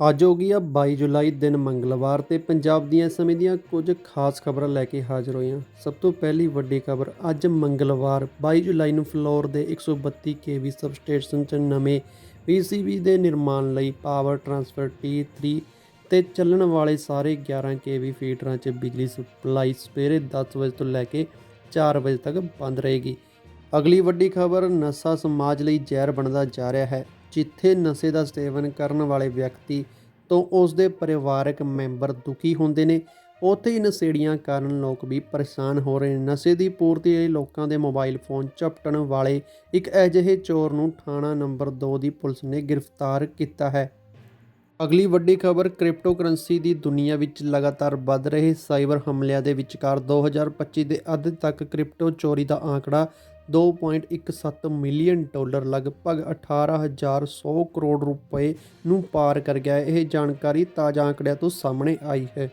ਅੱਜ ਹੋ ਗਈ ਆ 22 ਜੁਲਾਈ ਦਿਨ ਮੰਗਲਵਾਰ ਤੇ ਪੰਜਾਬ ਦੀਆਂ ਇਸ ਸਮੇਂ ਦੀਆਂ ਕੁਝ ਖਾਸ ਖਬਰਾਂ ਲੈ ਕੇ ਹਾਜ਼ਰ ਹੋਏ ਹਾਂ। ਸਭ ਤੋਂ ਪਹਿਲੀ ਵੱਡੀ ਖਬਰ, ਅੱਜ ਮੰਗਲਵਾਰ 22 ਜੁਲਾਈ ਨੂੰ ਫਲੋਰ ਦੇ 132 ਕੇਵੀ ਸਬਸਟੇਸ਼ਨ 'ਚ ਨਵੇਂ ਪੀਸੀਬੀ ਦੇ ਨਿਰਮਾਣ ਲਈ ਪਾਵਰ ਟਰਾਂਸਫਰ T3 ਤੇ ਚੱਲਣ ਵਾਲੇ ਸਾਰੇ 11 ਕੇਵੀ ਫੀਡਰਾਂ 'ਚ ਬਿਜਲੀ ਸਪਲਾਈ ਸਵੇਰੇ 10 ਵਜੇ ਤੋਂ ਲੈ ਕੇ 4 ਵਜੇ ਤੱਕ ਬੰਦ ਰਹੇਗੀ। ਅਗਲੀ ਵੱਡੀ ਖਬਰ, ਨਸ਼ਾ ਸਮਾਜ ਲਈ ਜ਼ਹਿਰ ਬਣਦਾ ਜਾ ਰਿਹਾ ਹੈ। ਜਿੱਥੇ ਨਸ਼ੇ ਦਾ ਸੇਵਨ ਕਰਨ ਵਾਲੇ ਵਿਅਕਤੀ ਤੋਂ ਉਸ ਦੇ ਪਰਿਵਾਰਕ ਮੈਂਬਰ ਦੁਖੀ ਹੁੰਦੇ ਨੇ, ਉੱਥੇ ਹੀ ਨਸ਼ੇੜੀਆਂ ਕਾਰਨ ਲੋਕ ਵੀ ਪਰੇਸ਼ਾਨ ਹੋ ਰਹੇ ਨੇ। ਨਸ਼ੇ ਦੀ ਪੂਰਤੀ ਲਈ ਲੋਕਾਂ ਦੇ ਮੋਬਾਈਲ ਫੋਨ ਝਪਟਣ ਵਾਲੇ ਇੱਕ ਅਜਿਹੇ ਚੋਰ ਨੂੰ ਥਾਣਾ ਨੰਬਰ 2 ਦੀ ਪੁਲਿਸ ਨੇ ਗ੍ਰਿਫਤਾਰ ਕੀਤਾ ਹੈ। ਅਗਲੀ ਵੱਡੀ ਖਬਰ, ਕ੍ਰਿਪਟੋਕਰੰਸੀ ਦੀ ਦੁਨੀਆ ਵਿੱਚ ਲਗਾਤਾਰ ਵੱਧ ਰਹੇ ਸਾਈਬਰ ਹਮਲਿਆਂ ਦੇ ਵਿਚਕਾਰ 2025 ਦੇ ਅੱਧ ਤੱਕ ਕ੍ਰਿਪਟੋ ਚੋਰੀ ਦਾ ਆંકੜਾ 2.17 ਮਿਲੀਅਨ ਡਾਲਰ ਲਗਭਗ 18100 ਕਰੋੜ ਰੁਪਏ ਨੂੰ ਪਾਰ ਕਰ ਗਿਆ। ਇਹ ਜਾਣਕਾਰੀ ਤਾਜ਼ਾ ਆંકੜਿਆਂ ਤੋਂ ਸਾਹਮਣੇ ਆਈ ਹੈ।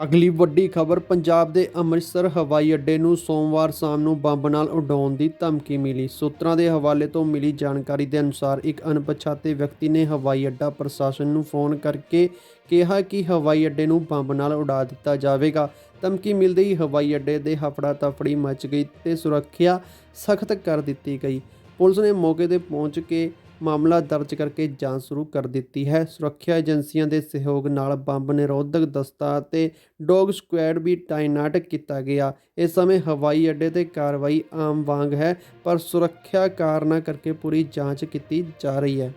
ਅਗਲੀ ਵੱਡੀ ਖਬਰ, ਪੰਜਾਬ ਦੇ ਅੰਮ੍ਰਿਤਸਰ ਹਵਾਈ ਅੱਡੇ ਨੂੰ ਸੋਮਵਾਰ ਸ਼ਾਮ ਨੂੰ ਬੰਬ ਨਾਲ ਉਡਾਉਣ ਦੀ ਧਮਕੀ ਮਿਲੀ। ਸੂਤਰਾਂ ਦੇ ਹਵਾਲੇ ਤੋਂ ਮਿਲੀ ਜਾਣਕਾਰੀ ਦੇ ਅਨੁਸਾਰ, ਇੱਕ ਅਣਪਛਾਤੇ ਵਿਅਕਤੀ ਨੇ ਹਵਾਈ ਅੱਡਾ ਪ੍ਰਸ਼ਾਸਨ ਨੂੰ ਫੋਨ ਕਰਕੇ ਕਿਹਾ ਕਿ ਹਵਾਈ ਅੱਡੇ ਨੂੰ ਬੰਬ ਨਾਲ ਉਡਾ ਦਿੱਤਾ ਜਾਵੇਗਾ। ਧਮਕੀ ਮਿਲਦੇ ਹੀ ਹਵਾਈ ਅੱਡੇ ਦੇ ਹਫੜਾ ਤਫੜੀ ਮਚ ਗਈ ਤੇ ਸੁਰੱਖਿਆ ਸਖਤ ਕਰ ਦਿੱਤੀ ਗਈ। ਪੁਲਿਸ ਨੇ ਮੌਕੇ ਤੇ ਪਹੁੰਚ ਕੇ ਮਾਮਲਾ ਦਰਜ ਕਰਕੇ ਜਾਂਚ ਸ਼ੁਰੂ ਕਰ ਦਿੱਤੀ ਹੈ। ਸੁਰੱਖਿਆ ਏਜੰਸੀਆਂ ਦੇ ਸਹਿਯੋਗ ਨਾਲ ਬੰਬ ਨਿਰੋਧਕ ਦਸਤਾ ਅਤੇ ਡੌਗ ਸਕੁਐਡ ਵੀ ਤਾਇਨਾਤ ਕੀਤਾ ਗਿਆ। ਇਸ ਸਮੇਂ ਹਵਾਈ ਅੱਡੇ ਤੇ ਕਾਰਵਾਈ ਆਮ ਵਾਂਗ ਹੈ, ਪਰ ਸੁਰੱਖਿਆ ਕਾਰਨਾਂ ਕਰਕੇ ਪੂਰੀ ਜਾਂਚ ਕੀਤੀ ਜਾ ਰਹੀ ਹੈ।